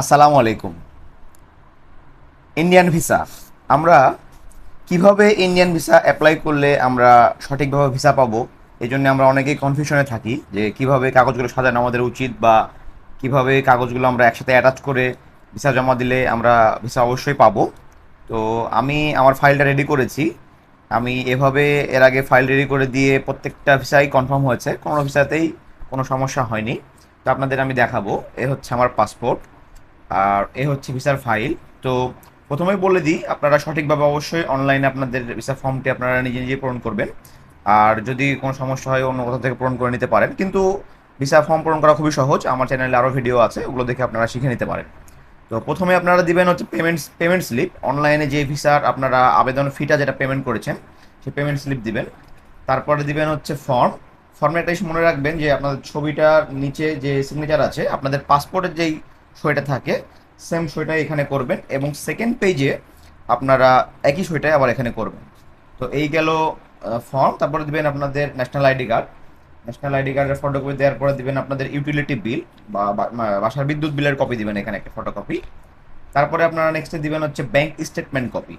আসসালামু আলাইকুম। Indian visa আমরা কীভাবে ইন্ডিয়ান ভিসা অ্যাপ্লাই করলে আমরা সঠিকভাবে ভিসা পাবো? এই জন্য আমরা অনেকেই কনফিউশনে থাকি যে কীভাবে কাগজগুলো সাজানো আমাদের উচিত বা কীভাবে কাগজগুলো আমরা একসাথে অ্যাটাচ করে ভিসা জমা দিলে আমরা ভিসা অবশ্যই পাবো। তো আমি আমার ফাইলটা রেডি করেছি। আমি এভাবে এর আগে ফাইল রেডি করে দিয়ে প্রত্যেকটা ভিসাই কনফার্ম হয়েছে। কোনো ভিসাতেই কোনো সমস্যা হয়নি। তো আপনাদের আমি দেখাবো। এ হচ্ছে আমার পাসপোর্ট আর এ হচ্ছে ভিসার ফাইল তো প্রথমেই বলে দিই, আপনারা সঠিকভাবে অবশ্যই অনলাইনে আপনাদের ভিসা ফর্মটি আপনারা নিজে নিজে পূরণ করবেন। আর যদি কোনো সমস্যা হয়, অন্য কোথাও থেকে পূরণ করে নিতে পারেন। কিন্তু ভিসা ফর্ম পূরণ করা খুবই সহজ। আমার চ্যানেলে আরও ভিডিও আছে, ওগুলো দেখে আপনারা শিখে নিতে পারেন। তো প্রথমে আপনারা দিবেন হচ্ছে পেমেন্টস পেমেন্ট স্লিপ অনলাইনে যে ভিসার আপনারা আবেদন ফিটা যেটা পেমেন্ট করেছেন সেই পেমেন্ট স্লিপ দিবেন। তারপরে দিবেন হচ্ছে ফর্ম ফর্মে মনে রাখবেন যে, আপনাদের ছবিটার নিচে যে সিগনেচার আছে, আপনাদের পাসপোর্টের যেই সইটা থাকে সেম সইটাই এখানে করবেন এবং সেকেন্ড পেজে আপনারা একই সইটাই আবার এখানে করবেন। তো এই গেল ফর্ম তারপরে দিবেন আপনাদের national ID card national ID কার্ডের ফটোকপি দেওয়ার পরে দিবেন আপনাদের ইউটিলিটি বিল বা বা- বাসার বিদ্যুৎ বিলের কপি দিবেন এখানে একটা ফটোকপি তারপরে আপনারা নেক্সটে দিবেন হচ্ছে ব্যাংক স্টেটমেন্ট কপি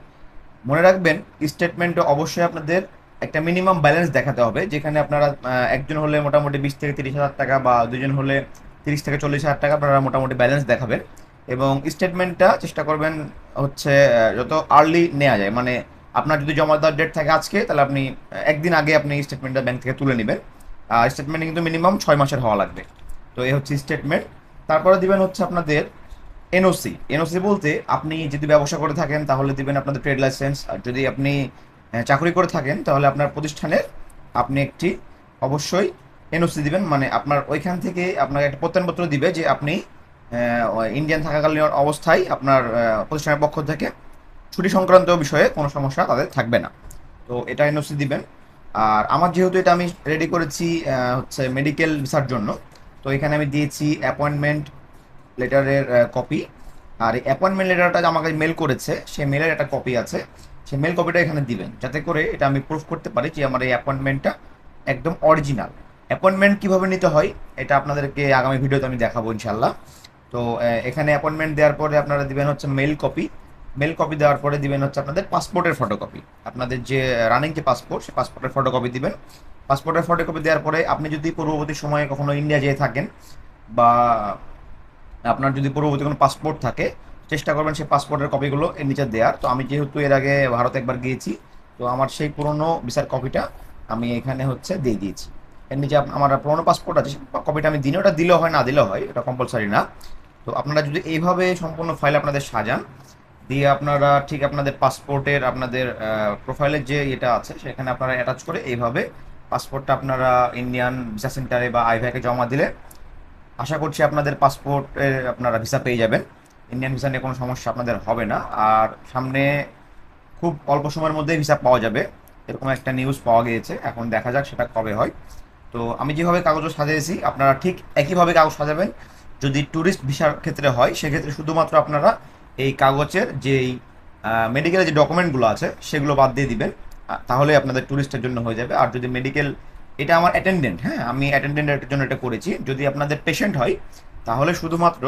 মনে রাখবেন স্টেটমেন্টে অবশ্যই আপনাদের একটা মিনিমাম ব্যালেন্স দেখাতে হবে, যেখানে আপনারা একজন হলে মোটামুটি বিশ থেকে তিরিশ হাজার টাকা বা দুজন হলে তিরিশ থেকে চল্লিশ হাজার টাকা আপনারা মোটামুটি ব্যালেন্স দেখাবেন। এবং স্টেটমেন্টটা চেষ্টা করবেন হচ্ছে যত আর্লি নেওয়া যায়। মানে আপনার যদি জমা দেওয়ার ডেট থাকে আজকে, তাহলে আপনি একদিন আগে আপনি স্টেটমেন্টটা ব্যাংক থেকে তুলে নেবেন। আর স্টেটমেন্টে কিন্তু মিনিমাম ছয় মাসের হওয়া লাগবে। তো এই হচ্ছে স্টেটমেন্ট তারপরে দিবেন হচ্ছে আপনাদের এনওসি এনওসি বলতে আপনি যদি ব্যবসা করে থাকেন, তাহলে দিবেন আপনাদের ট্রেড লাইসেন্স আর যদি আপনি চাকরি করে থাকেন, তাহলে আপনার প্রতিষ্ঠানের আপনি একটি অবশ্যই এনওসি দিবেন মানে আপনার ওইখান থেকে আপনাকে একটা প্রত্যয়নপত্র দিবে যে আপনি ইন্ডিয়ান থাকাকালীন অবস্থায় আপনার প্রতিষ্ঠানের পক্ষ থেকে ছুটি সংক্রান্ত বিষয়ে কোনো সমস্যা তাদের থাকবে না। তো এটা এনওসি দিবেন। আর আমার যেহেতু এটা আমি রেডি করেছি হচ্ছে মেডিকেল ভিসার জন্য, তো এখানে আমি দিয়েছি অ্যাপয়েন্টমেন্ট লেটারের কপি আর এই অ্যাপয়েন্টমেন্ট লেটারটা আমাকে মেল করেছে, সেই মেলের একটা কপি আছে। সেই মেল কপিটা এখানে দিবেন, যাতে করে এটা আমি প্রুফ করতে পারি যে আমার এই অ্যাপয়েন্টমেন্টটা একদম অরিজিনাল অ্যাপয়েন্টমেন্ট কীভাবে নিতে হয়, এটা আপনাদেরকে আগামী ভিডিওতে আমি দেখাবো ইনশাল্লাহ তো এখানে অ্যাপয়েন্টমেন্ট দেওয়ার পরে আপনারা দিবেন হচ্ছে মেল কপি মেল কপি দেওয়ার পরে দিবেন হচ্ছে আপনাদের পাসপোর্টের ফটোকপি আপনাদের যে রানিং যে পাসপোর্ট সেই পাসপোর্টের ফটোকপি দিবেন। পাসপোর্টের ফটোকপি দেওয়ার পরে আপনি যদি পূর্ববর্তী সময়ে কখনো ইন্ডিয়া যেয়ে থাকেন বা আপনার যদি পূর্ববর্তী কোনো পাসপোর্ট থাকে, চেষ্টা করবেন সেই পাসপোর্টের কপিগুলো এর নিচে দেওয়ার। তো আমি যেহেতু এর আগে ভারতে একবার গিয়েছি, তো আমার সেই পুরনো ভিসার কপিটা আমি এখানে হচ্ছে দিয়ে দিয়েছি। এর নিচে আমার পুরোনো পাসপোর্ট আছে কপিটা আমি দিনে, ওটা দিলেও হয়, না দিলেও হয়, এটা কম্পালসারি না। তো আপনারা যদি এইভাবে সম্পূর্ণ ফাইল আপনাদের সাজান, দিয়ে আপনারা ঠিক আপনাদের পাসপোর্টের আপনাদের প্রোফাইলের যে এটা আছে, সেখানে আপনারা অ্যাটাচ করে এইভাবে পাসপোর্টটা আপনারা ইন্ডিয়ান ভিসা সেন্টারে বা আইভ্যাকে জমা দিলে, আশা করছি আপনাদের পাসপোর্টের আপনারা ভিসা পেয়ে যাবেন। ইন্ডিয়ান ভিসা নিয়ে কোনো সমস্যা আপনাদের হবে না। আর সামনে খুব অল্প সময়ের মধ্যেই ভিসা পাওয়া যাবে। এরকম একটা নিউজ পাওয়া গিয়েছে। এখন দেখা যাক সেটা কবে হয়। তো আমি যেভাবে কাগজ সাজিয়েছি, আপনারা ঠিক একইভাবে কাগজ সাজাবেন। যদি ট্যুরিস্ট ভিসার ক্ষেত্রে হয়, সেক্ষেত্রে শুধুমাত্র আপনারা এই কাগজের যেই মেডিকেলের যে ডকুমেন্টগুলো আছে, সেগুলো বাদ দিয়ে দিবেন। তাহলে আপনাদের ট্যুরিস্টের জন্য হয়ে যাবে। আর যদি মেডিকেল এটা আমার অ্যাটেন্ডেন্ট হ্যাঁ আমি অ্যাটেন্ডেন্টের জন্য এটা করেছি। যদি আপনাদের পেশেন্ট হয়, তাহলে শুধুমাত্র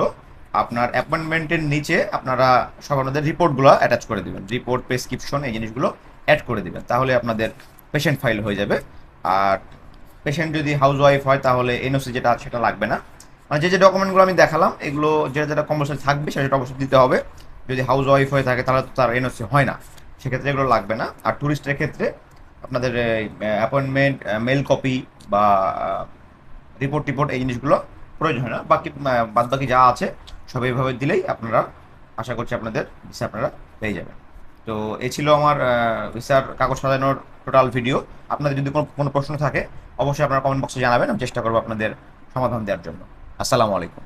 আপনার অ্যাপয়েন্টমেন্টের নিচে আপনারা সব আপনাদের রিপোর্টগুলো অ্যাটাচ করে দেবেন। রিপোর্ট প্রেসক্রিপশন এই জিনিসগুলো অ্যাড করে দিবেন। তাহলে আপনাদের পেশেন্ট ফাইল হয়ে যাবে। আর পেশেন্ট যদি হাউস ওয়াইফ হয়, তাহলে এনওসি যেটা আছে, সেটা লাগবে না। মানে যে যে ডকুমেন্টগুলো আমি দেখালাম, এগুলো যেটা যেটা কম্পালসারি থাকবে, সেটা সেটা অবশ্যই দিতে হবে। যদি হাউস ওয়াইফ হয়ে থাকে, তাহলে তো তার এনওসি হয় না। সেক্ষেত্রে এগুলো লাগবে না। আর ট্যুরিস্টের ক্ষেত্রে আপনাদের অ্যাপয়েন্টমেন্ট মেল কপি বা রিপোর্ট টিপোর্ট এই জিনিসগুলো প্রয়োজন হয় না। বাকি বাদ বাকি যা আছে, সব এইভাবে দিলেই আপনারা, আশা করছি আপনাদের ভিসা আপনারা পেয়ে যাবেন। তো এ ছিল আমার ভিসার কাগজ সাজানোর টোটাল ভিডিও আপনাদের যদি কোনো কোনো প্রশ্ন থাকে অবশ্যই আপনারা কমেন্ট বক্সে জানাবেন আমি চেষ্টা করব আপনাদের সমাধান দেওয়ার জন্য। আসসালামু আলাইকুম।